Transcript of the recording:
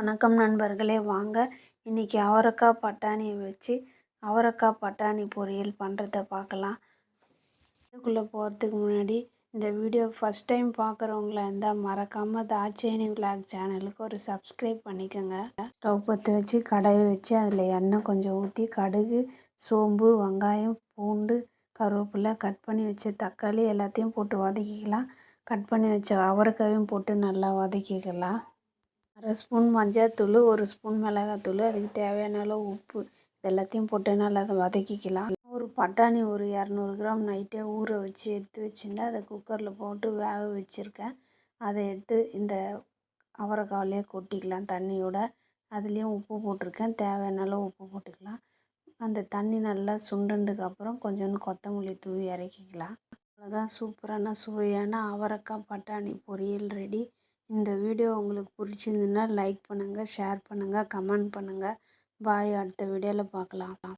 வணக்கம் நண்பர்களே வாங்க. இன்றைக்கி அவரைக்காய் பட்டாணியை வச்சு அவரைக்காய் பட்டாணி பொரியல் பண்ணுறத பார்க்கலாம் வீடியோக்குள்ளே போகிறதுக்கு முன்னாடி இந்த வீடியோ ஃபஸ்ட் டைம் பார்க்குறவங்களா இருந்தால் மறக்காமல் தாட்சேனி விளாக் சேனலுக்கு ஒரு சப்ஸ்கிரைப் பண்ணிக்கோங்க. ஸ்டவ் பற்றி வச்சு கடையை வச்சு அதில் எண்ணெய் கொஞ்சம் ஊற்றி கடுகு சோம்பு வெங்காயம் பூண்டு கருவேப்பிலை கட் பண்ணி வச்ச தக்காளி எல்லாத்தையும் போட்டு வதக்கிக்கலாம். கட் பண்ணி வச்ச அவரைக்காயும் போட்டு நல்லா வதக்கிக்கலாம். அரை ஸ்பூன் மஞ்சள்தூள் ஒரு ஸ்பூன் மிளகாத்தூள் அதுக்கு தேவையான அளவு உப்பு. இது எல்லாத்தையும் போட்டு நல்லா அதை வதக்கிக்கலாம். ஒரு பட்டாணி ஒரு இரநூறு கிராம் நைட்டே ஊற வச்சு எடுத்து வச்சுருந்தேன். அதை குக்கரில் போட்டு வேக வச்சுருக்கேன். அதை எடுத்து இந்த அவரைக்காவிலே கொட்டிக்கலாம் தண்ணியோட. அதுலேயும் உப்பு போட்டிருக்கேன். தேவையான அளவு உப்பு போட்டுக்கலாம். அந்த தண்ணி நல்லா சுண்டுனதுக்கப்புறம் கொஞ்சோண்டு கொத்தமல்லி தூவி இறக்கிக்கலாம். அவ்வளோதான் சூப்பரான சுவையான அவரைக்காய் பட்டாணி பொரியல் ரெடி இந்த வீடியோ உங்களுக்கு பிடிச்சிருந்துதுன்னா லைக் பண்ணுங்கள் ஷேர் பண்ணுங்கள் கமெண்ட் பண்ணுங்கள் பாய் அடுத்த வீடியோவில் பார்க்கலாம்